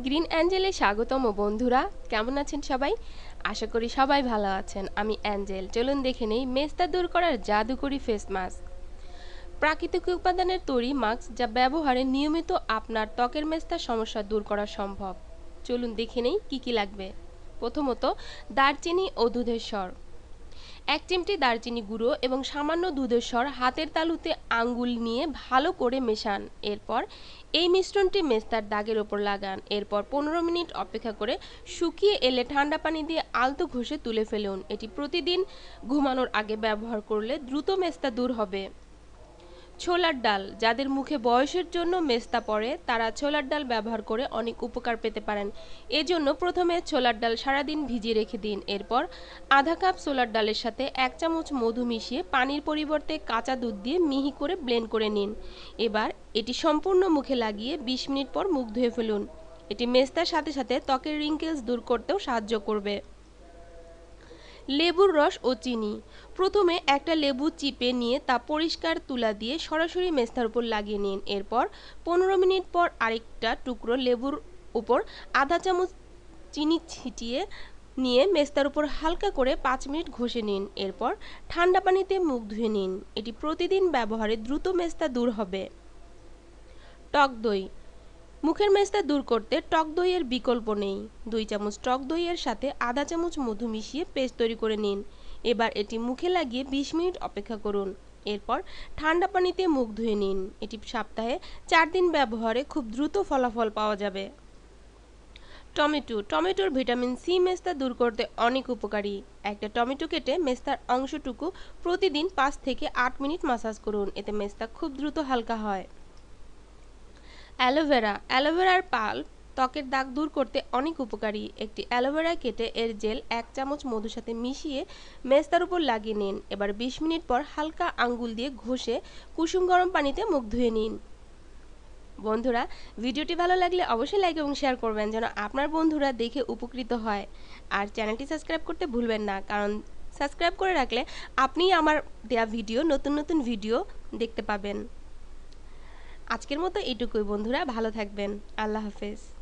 Green অ্যাঞ্জেলে স্বাগতম বন্ধুরা। কেমন আছেন সবাই? আশা করি সবাই ভালো আছেন। আমি অ্যাঞ্জেল। চলুন দেখে নেই মেস্তা দূর করার জাদুকরি ফেস মাস্ক। প্রাকৃতিক উপাদানের তৈরি মাস্ক যা ব্যবহারে নিয়মিত আপনার ত্বকের মেস্তার সমস্যা দূর করা সম্ভব। চলুন দেখে নেই কী কী লাগবে। প্রথমত দারচিনি ও দুধের স্বর এক চিমটি দারচিনি গুঁড়ো এবং সামান্য দুধের স্বর হাতের তালুতে আঙ্গুল নিয়ে ভালো করে মেশান। এরপর এই মিশ্রণটি মেস্তার দাগের ওপর লাগান। এরপর পনেরো মিনিট অপেক্ষা করে শুকিয়ে এলে ঠান্ডা পানি দিয়ে আলতো ঘষে তুলে ফেলুন। এটি প্রতিদিন ঘুমানোর আগে ব্যবহার করলে দ্রুত মেস্তা দূর হবে। ছোলার ডাল। যাদের মুখে বয়সের জন্য মেস্তা পড়ে, তারা ছোলার ডাল ব্যবহার করে অনেক উপকার পেতে পারেন। এজন্য প্রথমে ছোলার ডাল সারাদিন ভিজিয়ে রেখে দিন। এরপর আধা কাপ ছোলার ডালের সাথে এক চামচ মধু মিশিয়ে পানির পরিবর্তে কাঁচা দুধ দিয়ে মিহি করে ব্লেন্ড করে নিন। এবার এটি সম্পূর্ণ মুখে লাগিয়ে ২০ মিনিট পর মুখ ধুয়ে ফেলুন। এটি মেস্তার সাথে সাথে ত্বকের রিঙ্কেলস দূর করতেও সাহায্য করবে। লেবুর রস ও চিনি। প্রথমে একটা লেবু চিপে নিয়ে তা পরিষ্কার তুলা দিয়ে সরাসরি মেস্তার উপর লাগিয়ে নিন। এরপর পনেরো মিনিট পর আরেকটা টুকরো লেবুর উপর আধা চামচ চিনি ছিটিয়ে নিয়ে মেস্তার উপর হালকা করে পাঁচ মিনিট ঘষে নিন। এরপর ঠান্ডা পানিতে মুখ ধুয়ে নিন। এটি প্রতিদিন ব্যবহারে দ্রুত মেস্তা দূর হবে। টক দই মুখের মেস্তা দূর করতে টক দইয়ের বিকল্প নেই। দুই চামচ টক দইয়ের সাথে আধা চামচ মধু মিশিয়ে পেস্ট তৈরি করে নিন। এবার এটি মুখে লাগিয়ে ২০ মিনিট অপেক্ষা করুন। এরপর ঠান্ডা পানিতে মুখ ধুয়ে নিন। এটি সপ্তাহে চার দিন ব্যবহারে খুব দ্রুত ফলাফল পাওয়া যাবে। টমেটো। টমেটোর ভিটামিন সি মেস্তা দূর করতে অনেক উপকারী। একটা টমেটো কেটে মেস্তার অংশটুকু প্রতিদিন পাঁচ থেকে আট মিনিট মাসাজ করুন। এতে মেস্তা খুব দ্রুত হালকা হয়। অ্যালোভেরা। অ্যালোভেরার পাল ত্বকের দাগ দূর করতে অনেক উপকারী। একটি অ্যালোভেরা কেটে এর জেল এক চামচ মধুর সাথে মিশিয়ে মেস্তার উপর লাগিয়ে নিন। এবার ২০ মিনিট পর হালকা আঙ্গুল দিয়ে ঘষে কুসুম গরম পানিতে মুখ ধুয়ে নিন। বন্ধুরা, ভিডিওটি ভালো লাগলে অবশ্যই লাইক এবং শেয়ার করবেন যেন আপনার বন্ধুরা দেখে উপকৃত হয়। আর চ্যানেলটি সাবস্ক্রাইব করতে ভুলবেন না, কারণ সাবস্ক্রাইব করে রাখলে আপনি আমার দেয়া ভিডিও, নতুন নতুন ভিডিও দেখতে পাবেন। আজকের মতো এটুকুই বন্ধুরা। ভালো থাকবেন। আল্লাহ হাফেজ।